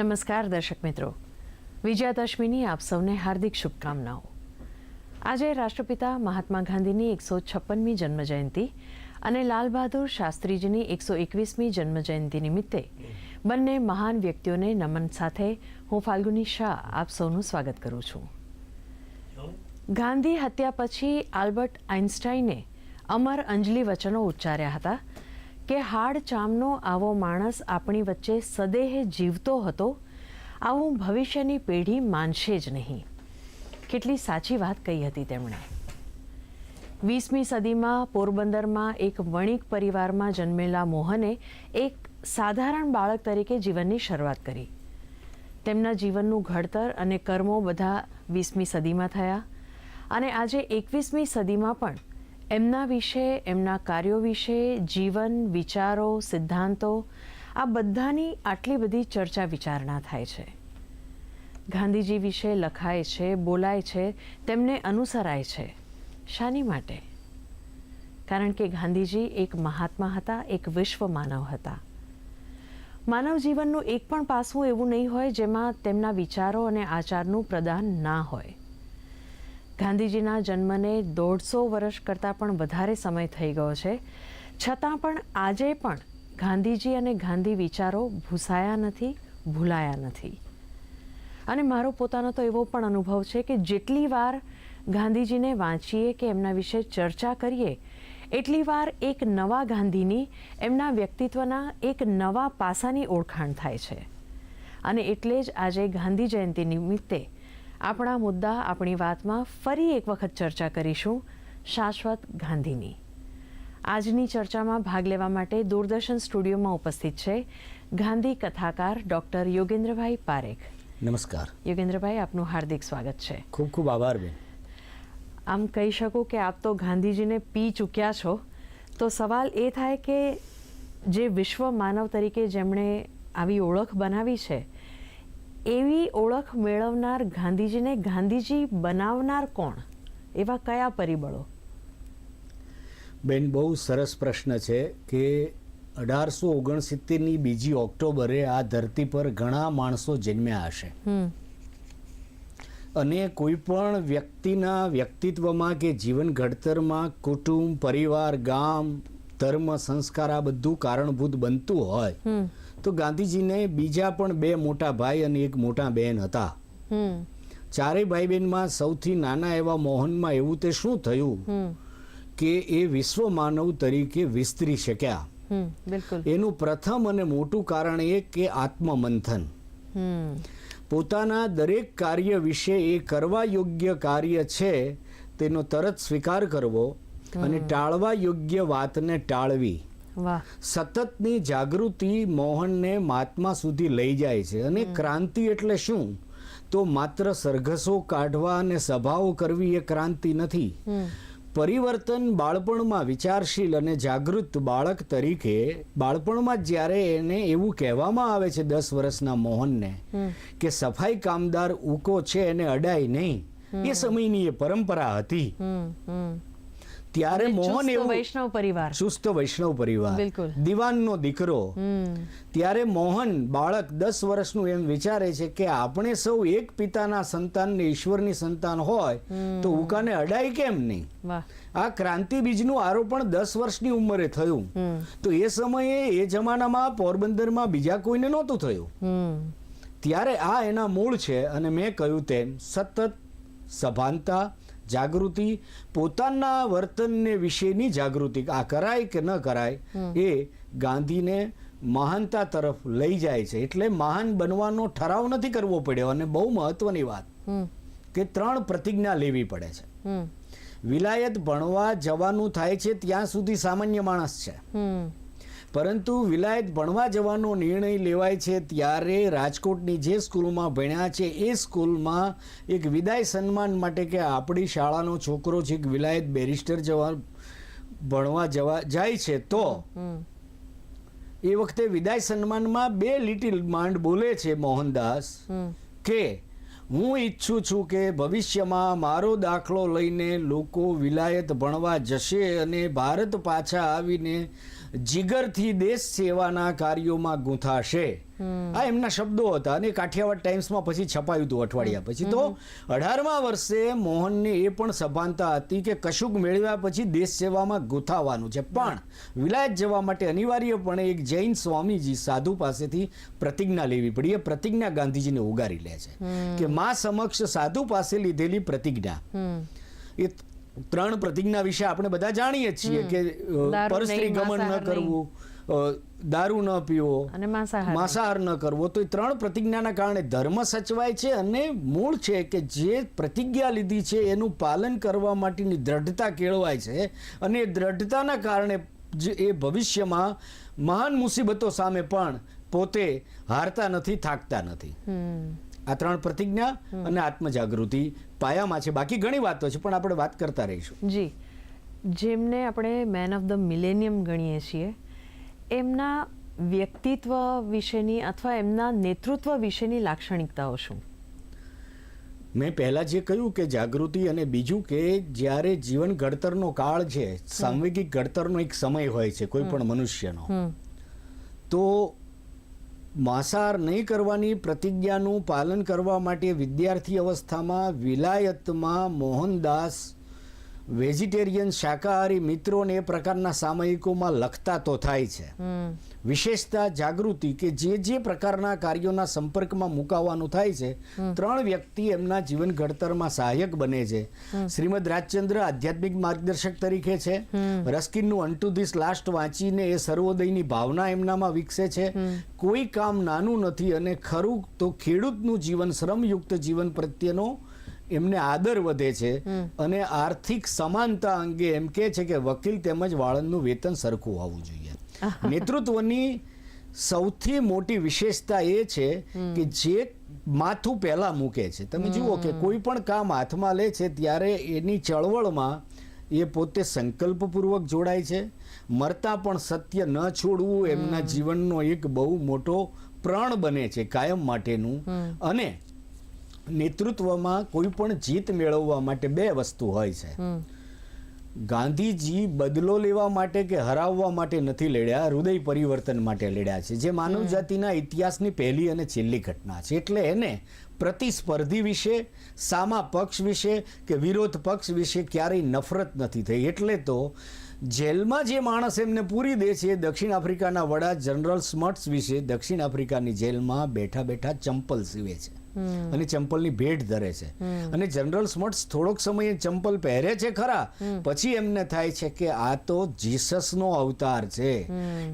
નમસ્કાર દર્શક મિત્રો. વિજયાદશમીની આપ સૌને હાર્દિક શુભકામનાઓ. આજે રાષ્ટ્રપિતા મહાત્મા ગાંધીની એકસો છપ્પનમી જન્મજયંતિ અને લાલ બહાદુર શાસ્ત્રીજીની એકસો એકવીસમી જન્મજયંતિ નિમિત્તે બંને મહાન વ્યક્તિઓને નમન સાથે હું ફાલ્ગુની શાહ આપ સૌનું સ્વાગત કરું છું. ગાંધી હત્યા પછી આલ્બર્ટ આઇન્સ્ટાઈને અમર અંજલિ વચનો ઉચ્ચાર્યા હતા કે હાડ ચામનો આવો માણસ આપણી વચ્ચે સદેહ જીવતો હતો, આવું ભવિષ્યની પેઢી માનશે જ નહીં. કેટલી સાચી વાત કહી હતી તેમણે. વીસમી સદીમાં પોરબંદરમાં એક વણિક પરિવારમાં જન્મેલા મોહને એક સાધારણ બાળક તરીકે જીવનની શરૂઆત કરી. તેમના જીવનનું ઘડતર અને કર્મો બધા વીસમી સદીમાં થયા અને આજે એકવીસમી સદીમાં પણ એમના વિશે, એમના કાર્યો વિશે, જીવન, વિચારો, સિદ્ધાંતો, આ બધાની આટલી બધી ચર્ચા વિચારણા થાય છે. ગાંધીજી વિશે લખાય છે, બોલાય છે, તેમને અનુસરાય છે. શાની માટે? કારણ કે ગાંધીજી એક મહાત્મા હતા, એક વિશ્વ માનવ હતા. માનવ જીવનનું એક પણ પાસું એવું નહીં હોય જેમાં તેમના વિચારો અને આચારનું પ્રદાન ના હોય. ગાંધીજીના જન્મને દોઢસો વર્ષ કરતાં પણ વધારે સમય થઈ ગયો છે. છતાં પણ આજે પણ ગાંધીજી અને ગાંધી વિચારો ભૂસાયા નથી, ભૂલાયા નથી. અને મારો પોતાનો તો એવો પણ અનુભવ છે કે જેટલી વાર ગાંધીજીને વાંચીએ કે એમના વિશે ચર્ચા કરીએ, એટલી વાર એક નવા ગાંધીની, એમના વ્યક્તિત્વના એક નવા પાસાની ઓળખાણ થાય છે. અને એટલે જ આજે ગાંધી જયંતિ નિમિત્તે આપણા મુદ્દા આપણી વાતમાં ફરી એક વખત ચર્ચા કરીશું શાશ્વત ગાંધીની. આજની ચર્ચામાં ભાગ લેવા માટે દૂરદર્શન સ્ટુડિયોમાં ઉપસ્થિત છે ગાંધી કથાકાર ડૉક્ટર યોગેન્દ્રભાઈ પારેખ. નમસ્કાર. યોગેન્દ્રભાઈ આપનું હાર્દિક સ્વાગત છે. ખૂબ ખૂબ આભાર બેન. આમ કહી શકું કે આપ તો ગાંધીજીને પી ચૂક્યા છો તો સવાલ એ થાય કે જે વિશ્વ માનવ તરીકે જેમણે આવી ઓળખ બનાવી છે એવી ઓળખ મેળવનાર ગાંધીજીને ગાંધીજી બનાવનાર કોણ? એવા કયા પરિબળો? બેન બહુ સરસ પ્રશ્ન છે કે અઢારસો ઓગણસિત્તેરની બીજી ઓક્ટોબરે આ ધરતી પર ઘણા માણસો જન્મ્યા હશે. અને કોઈ પણ વ્યક્તિના વ્યક્તિત્વમાં કે જીવન ઘડતરમાં કુટુંબ પરિવાર ગામ ધર્મ સંસ્કાર આ બધું કારણભૂત બનતું હોય તો ગાંધીજીને બીજા પણ બે મોટા ભાઈ અને એક મોટા બહેન હતા. ચારેય ભાઈ બહેનમાં સૌથી નાના એવા મોહનમાં એવું તે શું થયું? કે એ વિશ્વ માનવ તરીકે વિસ્તરી શક્યા. એનું પ્રથમ અને મોટું કારણ એ કે આત્મમંથન. પોતાના દરેક કાર્ય વિશે એ કરવા યોગ્ય કાર્ય છે તેનો તરત સ્વીકાર કરવો અને ટાળવા યોગ્ય વાતને ટાળવી. સતતની જાગૃતિ મોહનને મહાત્મા સુધી લઈ જાય છે. અને ક્રાંતિ એટલે શું? તો માત્ર સરઘસો કાઢવા અને સભાઓ કરવી એ ક્રાંતિ નથી. પરિવર્તન બાળપણમાં વિચારશીલ અને જાગૃત બાળક તરીકે બાળપણમાં જ્યારે એને એવું કહેવામાં આવે છે દસ વર્ષના મોહનને કે સફાઈ કામદાર ઉકો છે એને અડાય નહીં. એ સમયની એ પરંપરા હતી. ત્યારે મોહન એવું વૈષ્ણવ પરિવાર. ચુસ્ત વૈષ્ણવ પરિવાર. બિલકુલ. દિવાનનો દીકરો. ત્યારે મોહન બાળક દસ વર્ષનું એમ વિચારે છે કે આપણે સૌ એક પિતાના સંતાનને ઈશ્વરની સંતાન હોય તો ઉકાને અડાય કેમ નહીં? આ ક્રાંતિ બીજનું આરોપણ દસ વર્ષની ઉંમરે થયું. તો એ સમયે એ જમાનામાં પોરબંદરમાં બીજા કોઈને નહોતું થયું. ત્યારે આ એના મૂળ છે અને મેં કહ્યું તેમ સતત સભાનતા જાગૃતિ પોતાના વર્તનને વિશેની જાગૃતિ આ કરાય કે ન કરાય એ ગાંધીને મહાનતા તરફ લઈ જાય છે. એટલે મહાન બનવાનો ઠરાવ નથી કરવો પડ્યો અને બહુ મહત્વની વાત કે ત્રણ પ્રતિજ્ઞા લેવી પડે છે. વિલાયત ભણવા જવાનું થાય છે ત્યાં સુધી સામાન્ય માણસ છે. પરંતુ વિલાયત ભણવા જવાનો નિર્ણય લેવાય છે ત્યારે રાજકોટની જે સ્કૂલમાં ભણ્યા છે એ સ્કૂલમાં એક વિદાય સન્માન માટે કે આપણી શાળાનો છોકરો છે વિલાયત બેરિસ્ટર જવા ભણવા જવા જાય છે તો એ વખતે વિદાય સન્માનમાં બે લિટિલ માંડ બોલે છે મોહનદાસ કે હું ઈચ્છું છું કે ભવિષ્યમાં મારો દાખલો લઈને લોકો વિલાયત ભણવા જશે અને ભારત પાછા આવીને જીગરથી દેશ સેવાના કાર્યોમાં ગૂંથાશે. આ એમના શબ્દો હતા અને કાઠિયાવાડ ટાઈમ્સમાં પછી છપાયું હતું અઠવાડિયા પછી. તો અઢારમા વર્ષે મોહનને એ પણ સભાનતા હતી કે કશુંક મેળવ્યા પછી દેશ સેવામાં ગૂંથાવાનું છે. પણ વિલાયત જવા માટે અનિવાર્યપણે એક જૈન સ્વામીજી સાધુ પાસેથી પ્રતિજ્ઞા લેવી પડી. એ પ્રતિજ્ઞા ગાંધીજીને ઉગારી લે છે કે મા સમક્ષ સાધુ પાસે લીધેલી પ્રતિજ્ઞા. એ ત્રણ પ્રતિજ્ઞા વિશે આપણે બધા જાણીએ છીએ કે પરસ્ત્રી ગમન ન કરવું દારૂ ન પીવો અને માંસાહાર ન કરવો. તો એ ત્રણ પ્રતિજ્ઞાના કારણે ધર્મ સચવાય છે અને મૂળ છે કે જે પ્રતિજ્ઞા લીધી છે એનું પાલન કરવા માટેની દ્રઢતા કેળવાય છે અને એ દ્રઢતાના કારણે જે એ ભવિષ્યમાં મહાન મુસીબતો સામે પણ પોતે હારતા નથી થાકતા નથી. આ ત્રણ પ્રતિજ્ઞા અને આત્મજાગૃતિ પાયામાં છે. બાકી ઘણી વાતો છે પણ આપણે વાત કરતા રહીશું. જી. જેમને આપણે મેન ઓફ ધ મિલેનિયમ ગણીએ છીએ એમના વ્યક્તિત્વ વિશેની અથવા એમના નેતૃત્વ વિશેની લાક્ષણિકતાઓ શું? મેં પહેલાં જે કહ્યું કે જાગૃતિ અને બીજું કે જ્યારે જીવન ઘડતરનો કાળ છે સાંવેગિક ઘડતરનો એક સમય હોય છે કોઈ પણ મનુષ્યનો તો માંસાહાર નહીં કરવાની પ્રતિજ્ઞાનું પાલન કરવા માટે વિદ્યાર્થી અવસ્થામાં વિલાયતમાં મોહનદાસ વેજીટેરિયન શાકાહારી મિત્રોને એ પ્રકારના સામયિકોમાં લખતા તો થાય છે. વિશેષતા જાગૃતિ કે જે જે પ્રકારના કાર્યોના સંપર્કમાં મુકાવાનું થાય છે ત્રણ વ્યક્તિ એમના જીવન ઘડતરમાં સહાયક બને છે. શ્રીમદ રાજચંદ્ર આધ્યાત્મિક માર્ગદર્શક તરીકે છે. રસ્કિનનું અન્ટુ ધીસ લાસ્ટ વાંચીને એ સર્વોદયની ભાવના એમનામાં વિકસે છે. કોઈ કામ નાનું નથી અને ખરું તો ખેડૂતનું જીવન શ્રમયુક્ત જીવન પ્રત્યેનો એમને આદર વધે છે અને આર્થિક સમાનતા અંગે એમ કે છે કે વકીલ તેમજ વાળંદનું વેતન સરખું હોવું જોઈએ. નેતૃત્વની સૌથી મોટી વિશેષતા એ છે કે જે માથું પહેલા મૂકે છે. તમે જુઓ કે કોઈ પણ કામ હાથમાં લે છે ત્યારે એની ચળવળમાં એ પોતે સંકલ્પપૂર્વક જોડાય છે. મરતા પણ સત્ય ન છોડવું એમના જીવનનો એક બહુ મોટો પ્રણ બને છે કાયમ માટેનું. અને નેતૃત્વમાં કોઈ પણ જીત મેળવવા માટે બે વસ્તુ હોય છે. ગાંધીજી બદલો લેવા માટે કે હરાવવા માટે નથી લડ્યા હૃદય પરિવર્તન માટે લડ્યા છે. જે માનવ જાતિના ઇતિહાસની પહેલી અને છેલ્લી ઘટના છે. એટલે એને પ્રતિસ્પર્ધી વિશે સામા પક્ષ વિશે કે વિરોધ પક્ષ વિશે ક્યારેય નફરત નથી થઈ. એટલે તો જેલમાં જે માણસ એમને પૂરી દે છે દક્ષિણ આફ્રિકાના વડા જનરલ સ્મટ્સ વિશે દક્ષિણ આફ્રિકાની જેલમાં બેઠા બેઠા ચંપલ સીવે છે. અને ચંપલની ભેટ ધરે છે. અને જનરલ સ્મર્ટ્સ થોડોક સમય ચંપલ પહેરે છે ખરા. પછી એમને થાય છે કે આ તો જીસસનો અવતાર છે.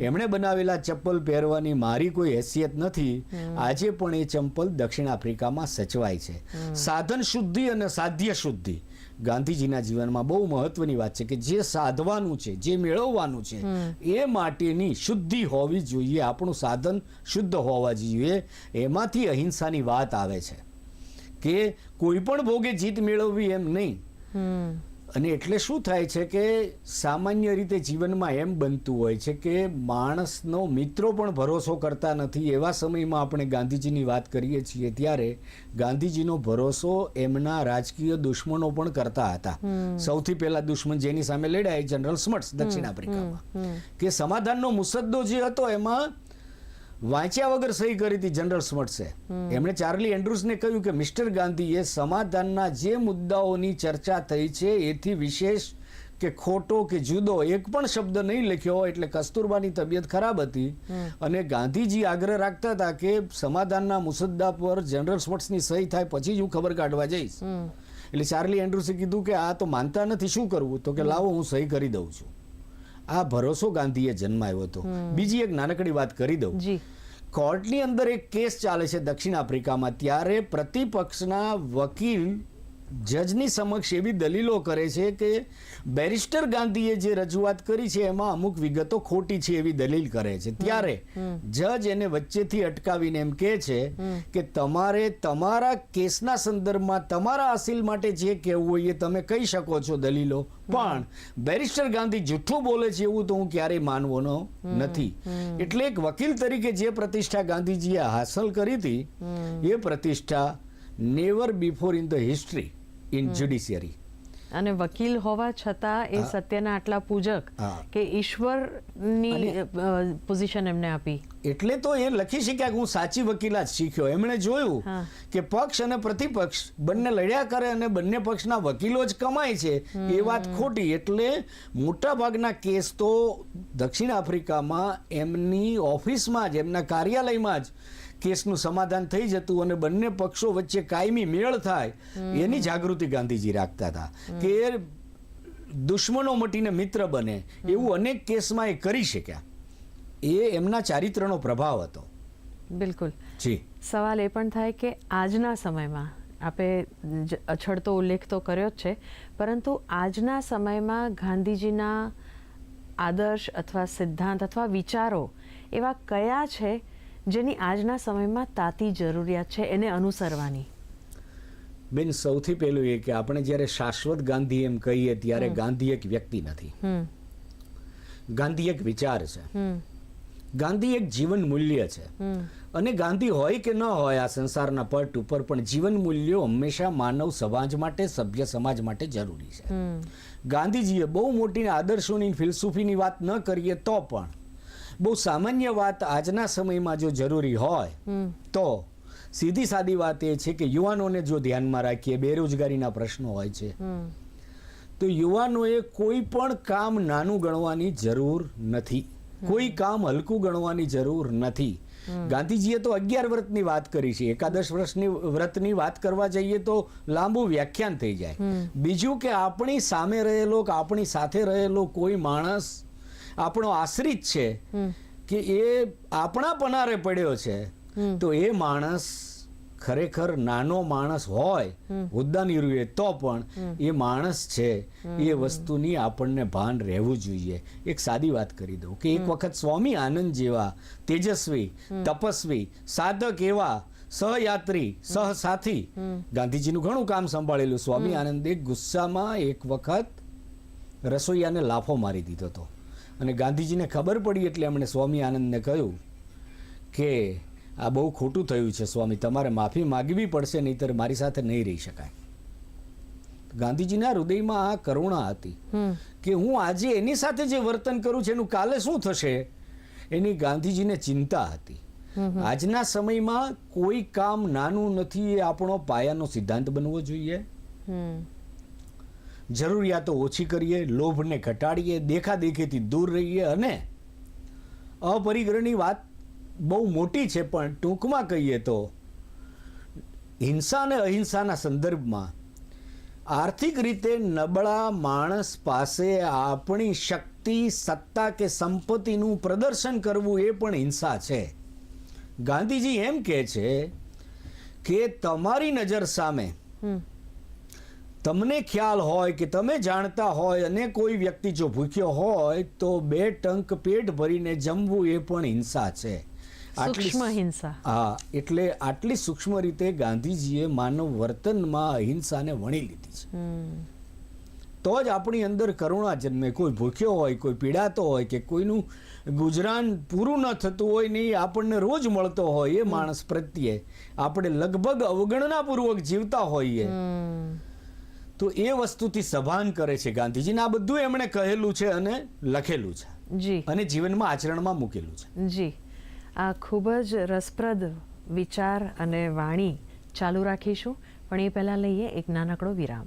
એમણે બનાવેલા ચપ્પલ પહેરવાની મારી કોઈ હેસિયત નથી. આજે પણ એ ચંપલ દક્ષિણ આફ્રિકામાં સચવાય છે. સાધન શુદ્ધિ અને સાધ્ય શુદ્ધિ. ગાંધીજીના જીવનમાં બહુ મહત્વની વાત છે કે જે સાધવાનું છે જે મેળવવાનું છે એ માટેની શુદ્ધિ હોવી જોઈએ આપણું સાધન શુદ્ધ હોવા જોઈએ. એમાંથી અહિંસાની વાત આવે છે કે કોઈ પણ ભોગે જીત મેળવવી એમ નહીં. અને એટલે શું થાય છે કે સામાન્ય રીતે જીવનમાં એમ બનતું હોય છે કે માણસનો મિત્રો પણ ભરોસો કરતા નથી. એવા સમયમાં આપણે ગાંધીજીની વાત કરીએ છીએ ત્યારે ગાંધીજીનો ભરોસો એમના રાજકીય દુશ્મનો પણ કરતા હતા. સૌથી પહેલા દુશ્મન જેની સામે લડ્યા એ જનરલ સ્મર્ટ્સ દક્ષિણ આફ્રિકામાં. કે સમાધાનનો મુસદ્દો જે હતો એમાં વાંચ્યા વગર સહી કરી હતી જનરલ સ્મટ્સે એમણે ચાર્લી એન્ડ્રુસને કહ્યું કે મિસ્ટર ગાંધીએ સમાધાનના જે મુદ્દાઓની ચર્ચા થઈ છે એથી વિશેષ કે ખોટો કે જુદો એક પણ શબ્દ નહીં લખ્યો એટલે કસ્તુરબાની તબિયત ખરાબ હતી. અને ગાંધીજી આગ્રહ રાખતા હતા કે સમાધાનના મુસદ્દા પર જનરલ સ્મટ્સની સહી થાય પછી જ હું ખબર કાઢવા જઈશ. એટલે ચાર્લી એન્ડ્રુસે કીધું કે આ તો માનતા નથી શું કરવું? તો કે લાવો હું સહી કરી દઉં છું. આ ભરોસો ગાંધીએ જન્માયો હતો. બીજી એક નાનકડી વાત કરી દઉં. કોર્ટની અંદર એક કેસ ચાલે છે દક્ષિણ આફ્રિકામાં ત્યારે પ્રતિપક્ષના વકીલ જજની સમક્ષ એવી દલીલો કરે છે કે બેરિસ્ટર ગાંધીએ જે રજૂઆત કરી છે એમાં અમુક વિગતો ખોટી છે એવી દલીલ કરે છે. ત્યારે જજ એને વચ્ચેથી અટકાવીને એમ કહે છે કે તમારે તમારા કેસના સંદર્ભમાં તમારા અસીલ માટે જે કહેવું હોય એ તમે કહી શકો છો દલીલો. પણ બેરિસ્ટર ગાંધી જૂઠું બોલે છે એવું તો હું ક્યારેય માનવાનો નથી. એટલે એક વકીલ તરીકે જે પ્રતિષ્ઠા ગાંધીજીએ હાંસલ કરી હતી એ પ્રતિષ્ઠા never before in the history in judiciary. અને વકીલ હોવા છતાં એ સત્યના આટલા પૂજક કે ઈશ્વરની પોઝિશન એમને આપી. એટલે તો એ લખી શક્યા કે હું સાચી વકીલાત શીખ્યો. એમણે જોયું કે પક્ષ અને પ્રતિપક્ષ બંને લડ્યા કરે અને બંને પક્ષના વકીલો જ કમાય છે. એ વાત ખોટી. એટલે મોટા ભાગના કેસ તો દક્ષિણ આફ્રિકામાં એમની ઓફિસમાં જ એમના કાર્યાલયમાં જ કેસનું સમાધાન થઈ જતું અને બંને પક્ષો વચ્ચે કાયમી મેળ થાય એની જાગૃતિ ગાંધીજી રાખતા હતા. કે દુશ્મનો મટીને મિત્ર બને એવું અનેક કેસમાં એ કરી શક્યા. એ એમના ચારિત્રનો પ્રભાવ હતો. બિલકુલ. જી. સવાલ એ પણ થાય કે આજના સમયમાં આપે અછડતો ઉલ્લેખ તો કર્યો જ છે પરંતુ આજના સમયમાં ગાંધીજીના આદર્શ અથવા સિદ્ધાંત અથવા વિચારો એવા કયા છે જેની આજના સમયમાં તાતી જરૂરિયાત છે એને અનુસરવાની. બેન સૌથી પહેલું એ કે આપણે જ્યારે શાશ્વત ગાંધી એમ કહીએ ત્યારે ગાંધી એક વ્યક્તિ નથી. ગાંધી એક વિચાર છે. ગાંધી એક જીવન મૂલ્ય છે. અને ગાંધી હોય કે ન હોય આ સંસારના પટ ઉપર પણ જીવન મૂલ્યો હંમેશા માનવ સમાજ માટે સભ્ય સમાજ માટે જરૂરી છે. ગાંધીજીએ બહુ મોટી આદર્શોની ફિલસૂફીની વાત ન કરીએ તો પણ બહુ સામાન્ય વાત આજના સમયમાં જો જરૂરી હોય તો સીધી સાદી વાત એ છે કે યુવાનોને જો ધ્યાનમાં રાખીએ બેરોજગારીના પ્રશ્નો હોય છે. તો યુવાનોએ કોઈ પણ કામ નાનું ગણવાની જરૂર નથી. કોઈ કામ હલકું ગણવાની જરૂર નથી. ગાંધીજીએ તો અગિયાર વ્રતની વાત કરી છે. એકાદશ વર્ષની વ્રતની વાત કરવા જઈએ તો લાંબુ વ્યાખ્યાન થઈ જાય. બીજું કે આપણી સામે રહેલો કે આપણી સાથે રહેલો કોઈ માણસ આપણો આશ્રિત છે કે એ આપણા પનારે પડ્યો છે તો એ માણસ ખરેખર નાનો માણસ હોય હોદ્દાની રૂએ તો પણ એ માણસ છે એ વસ્તુની આપણને ભાન રહેવું જોઈએ. એક સાદી વાત કરી દઉં કે એક વખત સ્વામી આનંદ જેવા તેજસ્વી તપસ્વી સાધક એવા સહયાત્રી સહસાથી ગાંધીજીનું ઘણું કામ સંભાળેલું. સ્વામી આનંદે ગુસ્સામાં એક વખત રસોઈયાને લાફો મારી દીધો હતો. અને ગાંધીજીને ખબર પડી એટલે એમણે સ્વામી આનંદને કહ્યું કે આ બહુ ખોટું થયું છે સ્વામી તમારે માફી માગવી પડશે નહીંતર મારી સાથે નહીં રહી શકાય. ગાંધીજીના હૃદયમાં આ કરુણા હતી કે હું આજે એની સાથે જે વર્તન કરું છું એનું કાલે શું થશે? એની ગાંધીજીને ચિંતા હતી. આજના સમયમાં કોઈ કામ નાનું નથી એ આપણો પાયાનો સિદ્ધાંત બનવો જોઈએ. જરૂરિયાતો ઓછી કરીએ, લોભને ઘટાડીએ, દેખાદેખીથી દૂર રહીએ અને અપરિગ્રહની વાત બહુ મોટી છે, પણ ટૂંકમાં કહીએ તો હિંસા અને અહિંસાના સંદર્ભમાં આર્થિક રીતે નબળા માણસ પાસે આપણી શક્તિ, સત્તા કે સંપત્તિનું પ્રદર્શન કરવું એ પણ હિંસા છે. ગાંધીજી એમ કહે છે કે તમારી નજર સામે તમને ખ્યાલ હોય કે તમે જાણતા હોય અને કોઈ વ્યક્તિ જો ભૂખ્યો હોય તો બે ટંક પેટ ભરીને જમવું એ પણ હિંસા છે. આટલી- હિંસા. હા એટલે આટલી સૂક્ષ્મ રીતે ગાંધીજીએ માનવ વર્તનમાં અહિંસાને વણી લીધી છે. તો જ આપણી અંદર કરુણા જન્મે. કોઈ ભૂખ્યો હોય કોઈ પીડાતો હોય કે કોઈનું ગુજરાન પૂરું ન થતું હોય ને એ આપણને રોજ મળતો હોય એ માણસ પ્રત્યે. આપણે લગભગ અવગણનાપૂર્વક જીવતા હોઈએ. તો એ વસ્તુથી સભાન કરે છે ગાંધીજીને. આ બધું એમણે કહેલું છે અને લખેલું છે. જી. અને જીવનમાં આચરણમાં મૂકેલું છે. જી. આ ખૂબ જ રસપ્રદ વિચાર અને વાણી ચાલુ રાખીશું. પણ એ પહેલાં લઈએ એક નાનકડો વિરામ.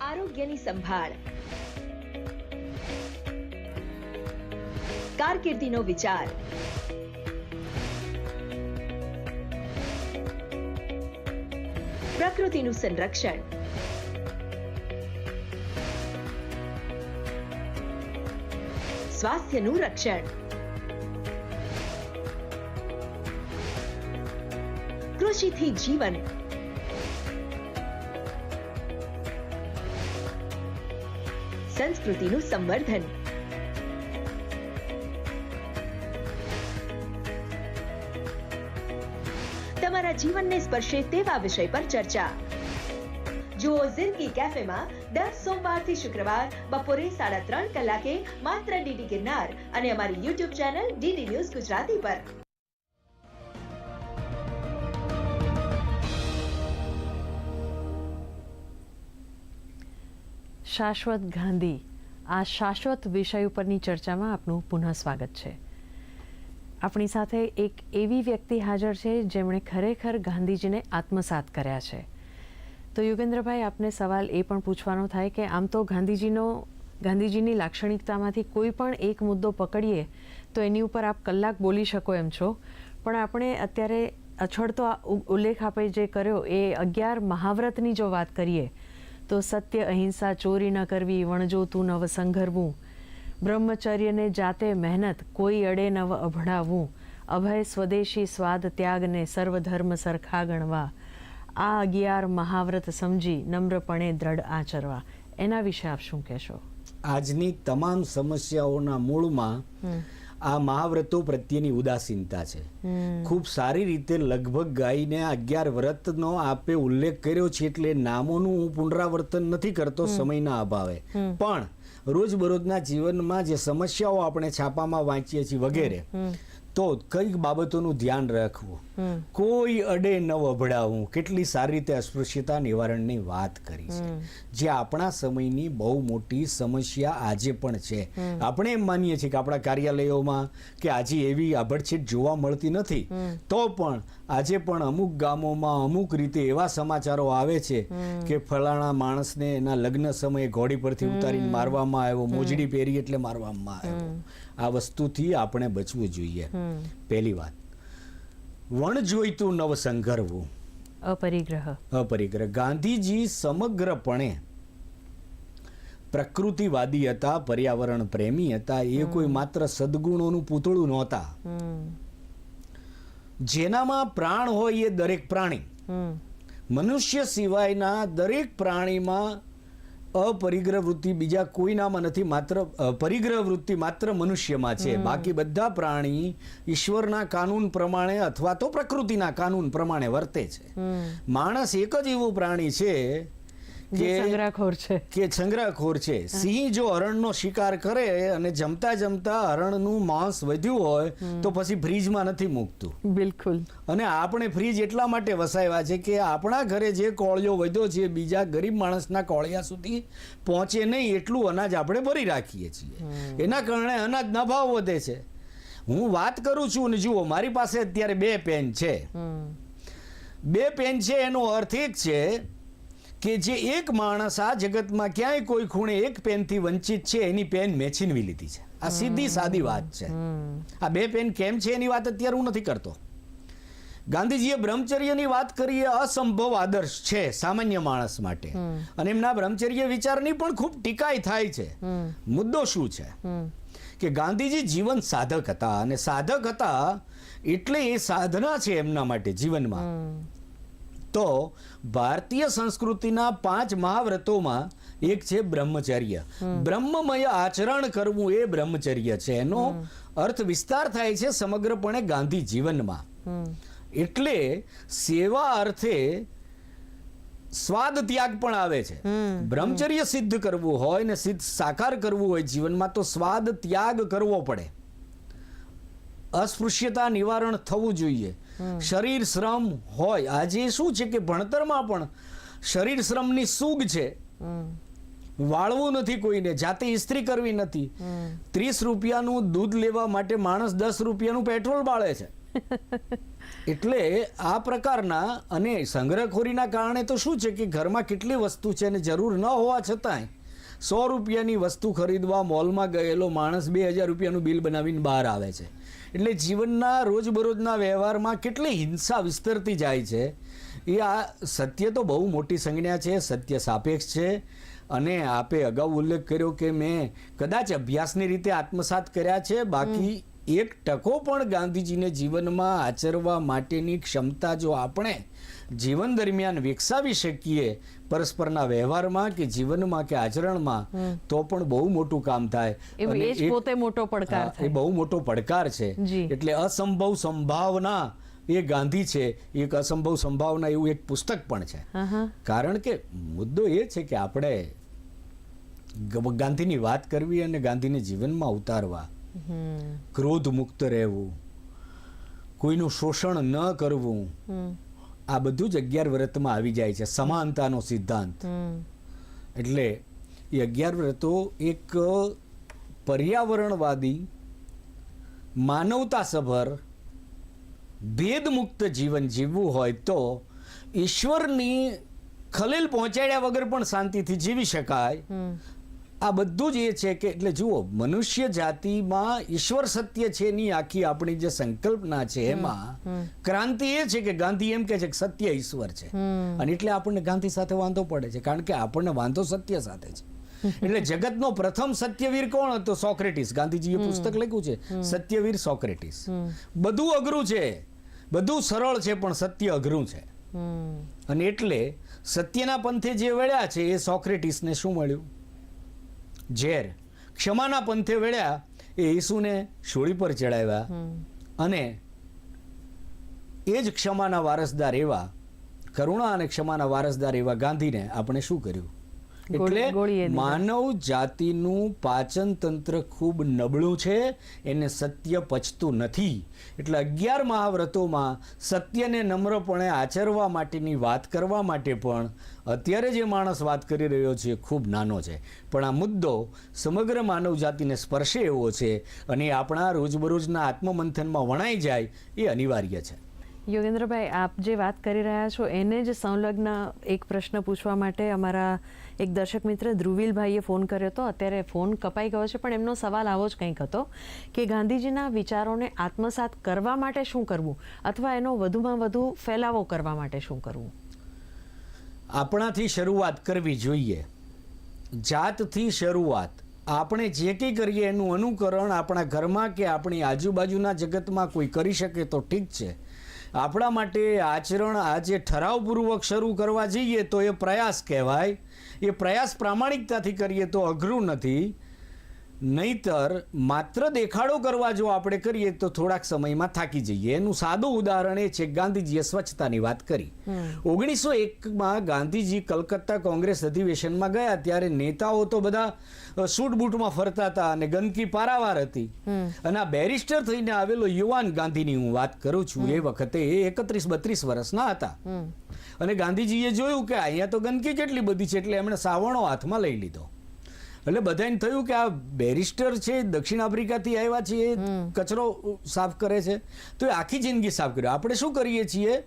આરોગ્યની સંભાળ. કારકિર્દીનો વિચાર પ્રકૃતિનું સંરક્ષણ સ્વાસ્થ્યનું રક્ષણ કૃષિથી જીવન સંસ્કૃતિનું સંવર્ધન જીવનને સ્પર્શે તેવા વિષય પર ચર્ચા. જુઓ જિંદગી કેફેમાં દર સોમવારથી શુક્રવાર બપોરે સાડા ત્રણ કલાકે માત્ર ડીડી ગિરનાર અને અમારી YouTube channel DD news Gujarati પર. શાશ્વત ગાંધી. આ શાશ્વત વિષય ઉપરની ચર્ચામાં આપનું પુનઃ સ્વાગત છે. આપણી સાથે એક એવી વ્યક્તિ હાજર છે જેમણે ખરેખર ગાંધીજીને આત્મસાત કર્યા છે. તો યુગેન્દ્રભાઈ, આપને સવાલ એ પણ પૂછવાનો થાય કે આમ તો ગાંધીજીનો, ગાંધીજીની લાક્ષણિકતામાંથી કોઈ પણ એક મુદ્દો પકડીએ તો એની ઉપર આપ કલાક બોલી શકો એમ છો. પણ આપણે અત્યારે અછડતો ઉલ્લેખ આપણે જે કર્યો એ અગિયાર મહાવ્રતની જો વાત કરીએ તો સત્ય, અહિંસા, ચોરી ન કરવી, વણજોતું ન સંઘરવું બ્રહ્મચર્યને જાતે મહેનત કોઈ અડે નવ અભડાવવું અભય સ્વદેશી સ્વાદ ત્યાગને સર્વધર્મ સરખા ગણવા. આ અગિયાર મહાવ્રત સમજી નમ્રપણે દ્રઢ આચરવા. એના વિશે આપ શું કહેશો? આજની તમામ સમસ્યાઓના મૂળમાં આ મહાવ્રતો પ્રત્યેની ઉદાસીનતા છે. ખૂબ સારી રીતે લગભગ ગાઈને અગિયાર વ્રતનો આપે ઉલ્લેખ કર્યો છે એટલે નામોનું હું પુનરાવર્તન નથી કરતો સમયના અભાવે. પણ રોજબરોજના જીવનમાં જે સમસ્યાઓ આપણે છાપામાં વાંચીએ છીએ વગેરે તો કંઈક બાબતોનું ધ્યાન રાખવું. કોઈ અડે ન વભડાવું કેટલી સારી રીતે અસ્પૃશ્યતા નિવારણની વાત કરી છે. જે આપણા સમયની બહુ મોટી સમસ્યા આજે પણ છે. આપણે એમ માનીએ છીએ કે આપણા કાર્યાલયોમાં કે આજે એવી આભડછેટ જોવા મળતી નથી. તો પણ આજે પણ અમુક ગામોમાં અમુક રીતે એવા સમાચારો આવે છે કે ફલાણા માણસને એના લગ્ન સમયે ઘોડી પરથી ઉતારીને મારવામાં આવ્યો મોજડી પહેરી એટલે મારવામાં આવ્યો. આ વસ્તુથી આપણે બચવું જોઈએ. પહેલી વાત. વણ જોઈતું નવ સંઘરવું. અપરિગ્રહ. અપરિગ્રહ. ગાંધીજી સમગ્રપણે પ્રકૃતિવાદી હતા પર્યાવરણ પ્રેમી હતા એ કોઈ માત્ર સદગુણોનું પૂતળું નહોતા. જેનામાં પ્રાણ હોય એ દરેક પ્રાણી. મનુષ્ય સિવાયના દરેક પ્રાણીમાં અપરિગ્રહ વૃત્તિ બીજા કોઈનામાં નથી માત્ર પરિગ્રહ વૃત્તિ માત્ર મનુષ્યમાં છે. બાકી બધા પ્રાણી ઈશ્વરના કાનૂન પ્રમાણે અથવા તો પ્રકૃતિના કાનૂન પ્રમાણે વર્તે છે. માણસ એક જ એવું પ્રાણી છે કે સંગ્રહખોર છે. કે સંગ્રહખોર છે. સિંહ જો હરણનો શિકાર કરે અને જમતા જમતા હરણનું માંસ વધ્યું હોય તો પછી ફ્રીજમાં નથી મૂકતું. બિલકુલ. અને આપણે ફ્રીજ એટલા માટે વસાવ્યા છે કે આપણા ઘરે જે કોળિયો વધ્યો છે બીજા ગરીબ માણસના કોળિયા સુધી પહોંચે નહીં એટલું અનાજ આપણે ભરી રાખીએ છીએ. એના કારણે અનાજના ભાવ વધે છે. હું વાત કરું છું ને જુઓ મારી પાસે અત્યારે બે પેન છે. બે પેન છે એનો અર્થ એક છે કે જે એક માણસ આ જગતમાં ક્યાંય કોઈ ખૂણે એક પેનથી વંચિત છે, એની પેન મેં છીનવી લીધી છે. આ સીધી સાદી વાત છે. આ બે પેન કેમ છે એની વાત અત્યારે હું નથી કરતો. ગાંધીજીએ બ્રહ્મચર્યની વાત કરી, એ અસંભવ આદર્શ છે સામાન્ય માણસ માટે. અને એમના બ્રહ્મચર્ય વિચારની પણ ખૂબ ટીકાઈ થાય છે. મુદ્દો શું છે? કે ગાંધીજી જીવન સાધક હતા અને સાધક હતા એટલે એ સાધના છે એમના માટે જીવનમાં. તો ભારતીય સંસ્કૃતિના પાંચ મહાવ્રતોમાં એક છે બ્રહ્મચર્ય. બ્રહ્મમય આચરણ કરવું એ બ્રહ્મચર્ય છે. એનો અર્થ વિસ્તાર થાય છે સમગ્રપણે ગાંધી જીવનમાં. એટલે સેવા અર્થે સ્વાદ ત્યાગ પણ આવે છે. બ્રહ્મચર્ય સિદ્ધ કરવું હોય ને સિદ્ધ સાકાર કરવું હોય જીવનમાં તો સ્વાદ ત્યાગ કરવો પડે. અસ્પૃશ્યતા નિવારણ થવું જોઈએ. શરીર શ્રમ હોય. આજે શું છે કે ભણતરમાં પણ શરીર શ્રમની સૂગ છે. વાળવું નથી કોઈને. જાતે ઇસ્ત્રી કરવી નથી. ત્રીસ રૂપિયાનું દૂધ લેવા માટે માણસ દસ રૂપિયાનું પેટ્રોલ બાળે છે. એટલે આ પ્રકારના અને સંગ્રહખોરીના કારણે તો શું છે કે ઘરમાં કેટલી વસ્તુ છે અને જરૂર ન હોવા છતાંય સો રૂપિયાની વસ્તુ ખરીદવા મોલમાં ગયેલો માણસ બે હજાર રૂપિયાનું બિલ બનાવીને બહાર આવે છે. એટલે જીવનના રોજબરોજના વ્યવહારમાં કેટલી હિંસા વિસ્તરતી જાય છે? એ આ સત્ય તો બહુ મોટી સંજ્ઞા છે, સત્ય સાપેક્ષ છે. અને આપે અગાઉ ઉલ્લેખ કર્યો કે મેં કદાચ અભ્યાસની રીતે આત્મસાત કર્યા છે. બાકી એક ટકો પણ ગાંધીજીને જીવનમાં આચરવા માટેની ક્ષમતા જો આપણે જીવન દરમિયાન વિકસાવી શકીએ પરસ્પરના વ્યવહારમાં કે જીવનમાં કે આચરણમાં તો પણ બહુ મોટું કામ થાય. એ પોતે મોટો પડકાર એ બહુ મોટો પડકાર છે. એટલે અસંભવ સંભાવના એ ગાંધી છે. એક અસંભવ સંભાવના એવું એક પુસ્તક પણ છે. કારણ કે મુદ્દો એ છે કે આપણે ગાંધીની વાત કરવી અને ગાંધીને જીવનમાં ઉતારવા. ક્રોધ મુક્ત રહેવું. કોઈનું શોષણ ન કરવું. આ બધું જ અગિયાર વ્રતમાં આવી જાય છે. સમાનતાનો સિદ્ધાંત. એટલે એ અગિયાર વ્રતો એક પર્યાવરણવાદી, માનવતાસભર ભેદમુક્ત જીવન જીવવું હોય તો ઈશ્વરની ખલેલ પહોંચાડ્યા વગર પણ શાંતિથી જીવી શકાય. આ બધું જ એ છે કે એટલે જુઓ મનુષ્ય જાતિમાં ઈશ્વર સત્ય છે ની આખી આપણી જે સંકલ્પના છે એમાં ક્રાંતિ એ છે કે ગાંધી એમ કે છે કે સત્ય ઈશ્વર છે. અને એટલે આપણને ગાંધી સાથે વાંધો પડે છે કારણ કે આપણને વાંધો સત્ય સાથે છે. એટલે જગતનો પ્રથમ સત્યવીર કોણ હતો? સોક્રેટિસ. ગાંધીજીએ પુસ્તક લખ્યું છે સત્યવીર સોક્રેટિસ. બધું અઘરું છે બધું સરળ છે પણ સત્ય અઘરું છે. અને એટલે સત્યના પંથે જે વળ્યા છે એ સોક્રેટિસને શું મળ્યું? ઝેર. ક્ષમાના પંથે વેળ્યા એ ઈસુને શોળી પર ચડાવ્યા અને એ જ ક્ષમાના વારસદાર એવા કરુણા અને ક્ષમાના વારસદાર એવા ગાંધીને આપણે શું કર્યું? એટલે માનવ જાતિનું પાચન તંત્ર ખૂબ નબળું છે એને સત્ય પચતું નથી. એટલે અગિયાર મહાવ્રતોમાં સત્યને નમ્રપણે આચરવા માટેની વાત કરવા માટે પણ અત્યારે જે માણસ વાત કરી રહ્યો છે ખૂબ નાનો છે. પણ આ મુદ્દો સમગ્ર માનવ જાતિને સ્પર્શે એવો છે અને આપણા રોજબરોજના આત્મમંથનમાં વણાઈ જાય એ અનિવાર્ય છે. યોગેન્દ્રભાઈ આપ જે વાત કરી રહ્યા છો એને જ સંલગ્ન એક પ્રશ્ન પૂછવા માટે અમારા એક દર્શક મિત્ર ધ્રુવીલભાઈએ ફોન કર્યો હતો. અત્યારે ફોન કપાઈ ગયો છે, પણ એમનો સવાલ આવો જ કંઈક હતો કે ગાંધીજીના વિચારોને આત્મસાત કરવા માટે શું કરવું અથવા એનો વધુમાં વધુ ફેલાવો કરવા માટે શું કરવું? આપણાથી શરૂઆત કરવી જોઈએ. જાતથી શરૂઆત. આપણે જે કંઈ કરીએ એનું અનુકરણ આપણા ઘરમાં કે આપણી આજુબાજુના જગતમાં કોઈ કરી શકે તો ઠીક છે. આપણા માટે આચરણ આજે ઠરાવપૂર્વક શરૂ કરવા જઈએ તો એ પ્રયાસ કહેવાય. એ પ્રયાસ પ્રામાણિકતાથી કરીએ તો અઘરું નથી. નહીતર માત્ર દેખાડો કરવા જો આપણે કરીએ તો થોડાક સમયમાં થાકી જઈએ. એનું સાદું ઉદાહરણ એ છે ગાંધીજીએ સ્વચ્છતાની વાત કરી. ઓગણીસો એકમાં ગાંધીજી કલકત્તા કોંગ્રેસ અધિવેશનમાં ગયા ત્યારે નેતાઓ તો બધા સૂટ બૂટમાં ફરતા હતા અને ગંદકી પારાવાર હતી. અને આ બેરિસ્ટર થઈને આવેલો યુવાન ગાંધીની હું વાત કરું છું એ વખતે એ એકત્રીસ બત્રીસ વર્ષના હતા. અને ગાંધીજીએ જોયું કે અહીંયા તો ગંદકી કેટલી બધી છે એટલે એમણે સાવણો હાથમાં લઈ લીધો. એટલે બધાને થયું કે આ બેરિસ્ટર છે દક્ષિણ આફ્રિકાથી આવ્યા છે એ કચરો સાફ કરે છે. તો એ આખી જિંદગી સાફ કર્યો. આપણે શું કરીએ છીએ?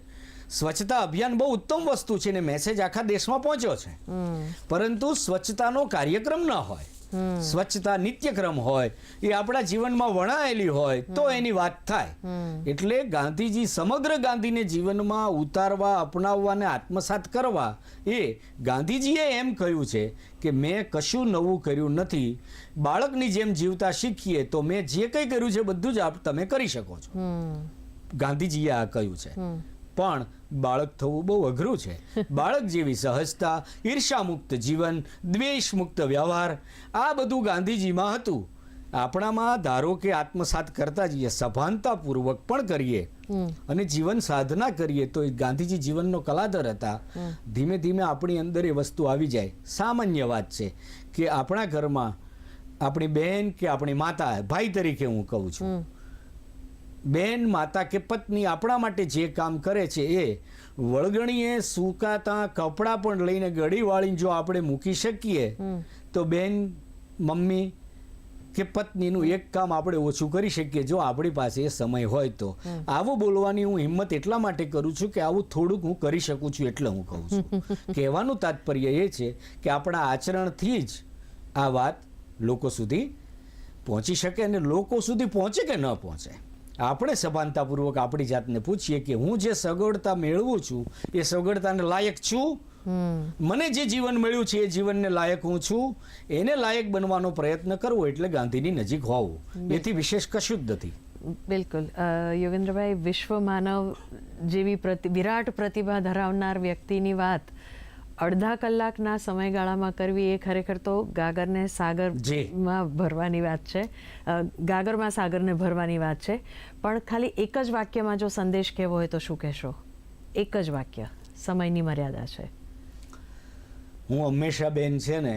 સ્વચ્છતા અભિયાન બહુ ઉત્તમ વસ્તુ છે ને મેસેજ આખા દેશમાં પહોંચ્યો છે. પરંતુ સ્વચ્છતાનો કાર્યક્રમ ન હોય. સ્વચ્છતા નિત્યક્રમ હોય એ આપણા જીવનમાં વણાયેલી હોય તો એની વાત થાય. એટલે ગાંધીજી સમગ્ર ગાંધીને જીવનમાં ઉતારવા અપનાવવા અને આત્મસાત કરવા એ ગાંધીજીએ એમ કહ્યું છે કે મેં કશું નવું કર્યું નથી. બાળકની જેમ જીવતા શીખીએ તો મેં જે કંઈ કર્યું છે બધું જ આપ તમે કરી શકો છો. ગાંધીજીએ આ કહ્યું છે. પણ બાળક થવું બહુ અઘરું છે. બાળક જેવી સહજતા ઈર્ષા મુક્ત જીવન દ્વેષ મુક્ત વ્યવહાર આ બધું ગાંધીજીમાં હતું. આપણામાં ધારો કે આત્મસાત કરતા જઈએ સભાનતાપૂર્વક પણ કરીએ અને જીવન સાધના કરીએ તો એ ગાંધીજી જીવનનો કલાદર હતા. ધીમે ધીમે આપણી અંદર એ વસ્તુ આવી જાય. સામાન્ય વાત છે કે આપણા ઘરમાં આપણી બહેન કે આપણી માતા ભાઈ તરીકે હું કહું છું. બેન માતા કે પત્ની આપણા માટે જે કામ કરે છે એ વળગણીએ સુકાતા કપડાં પણ લઈને ગળી વાળીને જો આપણે મૂકી શકીએ તો બેન મમ્મી કે પત્નીનું એક કામ આપણે ઓછું કરી શકીએ જો આપણી પાસે એ સમય હોય તો. આવું બોલવાની હું હિંમત એટલા માટે કરું છું કે આવું થોડુંક હું કરી શકું છું એટલે હું કહું છું. કહેવાનું તાત્પર્ય એ છે કે આપણા આચરણથી જ આ વાત લોકો સુધી પહોંચી શકે અને લોકો સુધી પહોંચે કે ન પહોંચે? આપણે સભાનતાપૂર્વક આપણી જાતને પૂછીએ કે હું જે સગવડતા મેળવું છું એ સગવડતાને લાયક છું? મને જે જીવન મળ્યું છે એ જીવનને લાયક હું છું? એને લાયક બનવાનો પ્રયત્ન કરવો એટલે ગાંધીની નજીક હોવું. એથી વિશેષ કશું જ નથી. બિલકુલ. યોગેન્દ્રભાઈ વિશ્વ માનવ જેવી પ્રતિ વિરાટ પ્રતિભા ધરાવનાર વ્યક્તિની વાત અડધા કલાકના સમયગાળામાં કરવી એ ખરેખર તો ગાગરને સાગરમાં ભરવાની વાત છે. ગાગરમાં સાગરને ભરવાની વાત છે. પણ ખાલી એક જ વાક્યમાં જો સંદેશ કહેવો હોય તો શું કહેશો? એક જ વાક્ય. સમયની મર્યાદા છે. હું હંમેશા બેન છે ને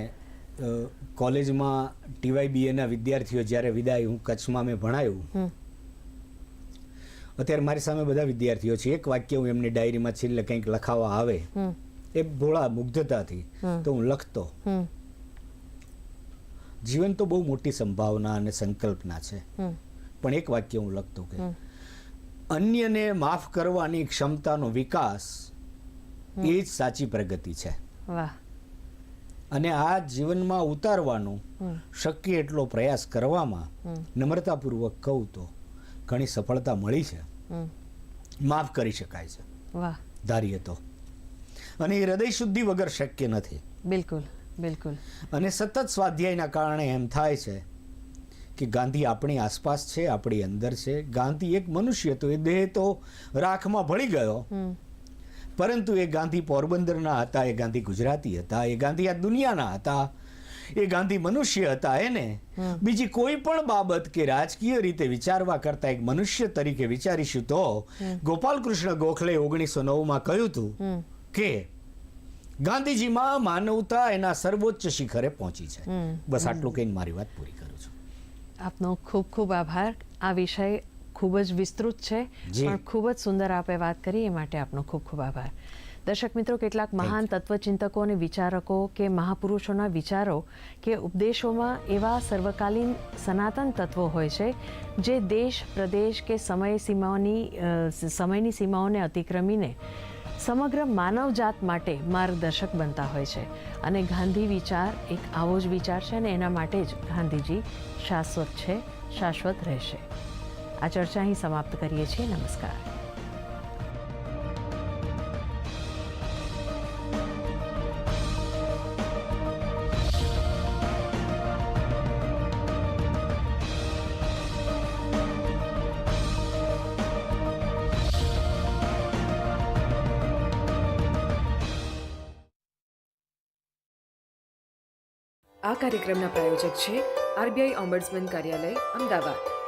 કોલેજમાં ટીવાયબીએના વિદ્યાર્થીઓ જ્યારે વિદાય હું કચ્છમાં મેં ભણાયું અત્યારે મારી સામે બધા વિદ્યાર્થીઓ છે. એક વાક્ય હું એમની ડાયરીમાં છેલ્લે કંઈક લખાવા આવે. એ ભોળા મુગ્ધતાથી તો હું લખતો. જીવન તો બહુ મોટી સંભાવના અને સંકલ્પના છે. પણ એક વાક્ય હું લખતો કે અન્યને માફ કરવાની ક્ષમતાનો વિકાસ એ જ સાચી પ્રગતિ છે. અને આ જીવનમાં ઉતારવાનો શક્ય એટલો પ્રયાસ કરવામાં નમ્રતાપૂર્વક કહું તો ઘણી સફળતા મળી છે. માફ કરી શકાય છે. ધારીએ તો. અને એ હૃદય શુદ્ધિ વગર શક્ય નથી. બિલકુલ બિલકુલ. અને સતત સ્વાધ્યાયના કારણે એમ થાય છે કે ગાંધી આપણી આસપાસ છે આપણી અંદર છે. ગાંધી એક મનુષ્ય તો એ દેહ તો રાખમાં ભળી ગયો. પરંતુ એ ગાંધી પોરબંદરના હતા એ ગાંધી ગુજરાતી હતા એ ગાંધી આ દુનિયાના હતા એ ગાંધી મનુષ્ય હતા એને. બીજી કોઈ પણ બાબત કે રાજકીય રીતે વિચારવા કરતા એક મનુષ્ય તરીકે વિચારીશું તો ગોપાલકૃષ્ણ ગોખલે ઓગણીસો નવમાં કહ્યું હતું કે ગાંધીજીમાં માનવતા એના સર્વોચ્ચ શિખરે પહોંચી છે. બસ આટલું કહીને મારી વાત પૂરી કરું છું. આપનો ખૂબ ખૂબ આભાર. આ વિષય ખૂબ જ વિસ્તૃત છે. પણ ખૂબ જ સુંદર આપે વાત કરી એ માટે આપનો ખૂબ ખૂબ આભાર. દર્શક મિત્રો કેટલાક મહાન તત્વચિંતકો અને વિચારકો કે મહાપુરુષોના વિચારો કે ઉપદેશોમાં એવા સર્વકાલીન સનાતન તત્વો હોય છે જે દેશ પ્રદેશ કે સમય સીમાઓની સમયની સીમાઓને અતિક્રમીને સમગ્ર માનવજાત માટે માર્ગદર્શક બનતા હોય છે. અને ગાંધી વિચાર એક આવો જ વિચાર છે અને એના માટે જ ગાંધીજી શાશ્વત છે શાશ્વત રહેશે. આ ચર્ચા અહીં સમાપ્ત કરીએ છીએ. નમસ્કાર. કાર્યક્રમના પ્રાયોજક છે આરબીઆઈ ઓમ્બડ્સમેન કાર્યાલય અમદાવાદ.